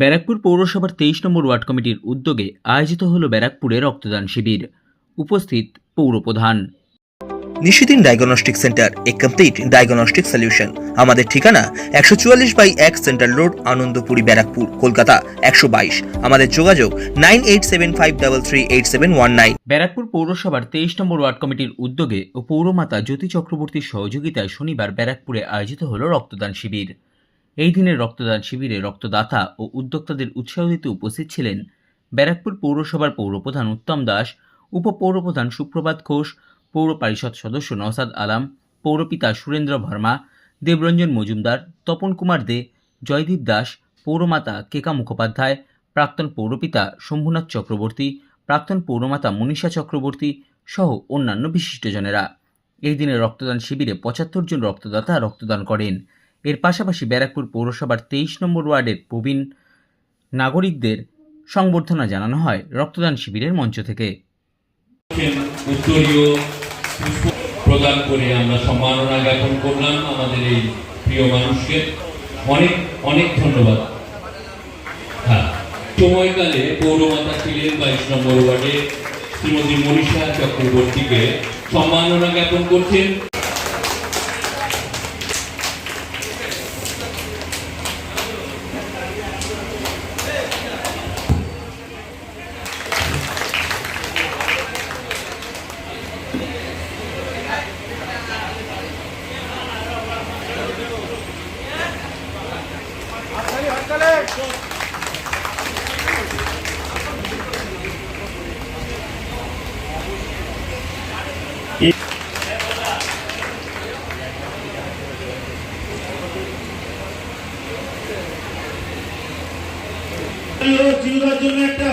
ব্যারাকপুর পৌরসভার তেইশ নম্বর ওয়ার্ড কমিটির উদ্যোগে আয়োজিত হল ব্যারাকপুরে রক্তদান শিবির। উপস্থিত পৌরপ্রধান। নিশিদিন ডায়াগনস্টিক সেন্টার এ কমপ্লিট ডায়াগনস্টিক সলিউশন। আমাদের ঠিকানা একশো চুয়াল্লিশ বাই এক সেন্ট্রাল রোড আনন্দপুরি ব্যারাকপুর কলকাতা একশো বাইশ। আমাদের যোগাযোগ nine eight seven five double three eight seven one nine. Barrackpore পৌরসভার তেইশ নম্বর ওয়ার্ড কমিটির উদ্যোগে ও পৌরমাতা জ্যোতি চক্রবর্তীর সহযোগিতায় শনিবার ব্যারাকপুরে আয়োজিত হল রক্তদান শিবির। এই দিনের রক্তদান শিবিরে রক্তদাতা ও উদ্যোক্তাদের উৎসাহ দিতে উপস্থিত ছিলেন ব্যারাকপুর পৌরসভার পৌরপ্রধান উত্তম দাস, উপপৌরপ্রধান সুপ্রভাত ঘোষ, পৌর পরিষদ সদস্য নওসাদ আলাম, পৌরপিতা সুরেন্দ্র ভর্মা, দেবরঞ্জন মজুমদার, তপন কুমার দে, জয়দীপ দাস, পৌরমাতা কেকা মুখোপাধ্যায়, প্রাক্তন পৌরপিতা শম্ভুনাথ চক্রবর্তী, প্রাক্তন পৌরমাতা মনীষা চক্রবর্তী সহ অন্যান্য বিশিষ্টজনেরা। এই দিনে রক্তদান শিবিরে পঁচাত্তর জন রক্তদাতা রক্তদান করেন। এর পাশাপাশি ব্যারাকপুর পৌরসভার তেইশ নম্বর ওয়ার্ডের প্রবীণ নাগরিকদের সংবর্ধনা জানানো হয় রক্তদান শিবিরের মঞ্চ থেকে। প্রদান করে আমরা সম্মাননা জ্ঞাপন করলাম আমাদের এই প্রিয় মানুষকে। অনেক অনেক ধন্যবাদ। হ্যাঁ সময়কালে পৌরমাতা ছিলেন বাইশ নম্বর ওয়ার্ডে শ্রীমতী মনীষা চক্রবর্তীকে সম্মাননা জ্ঞাপন করছেন। জিরোর জন্য একটা।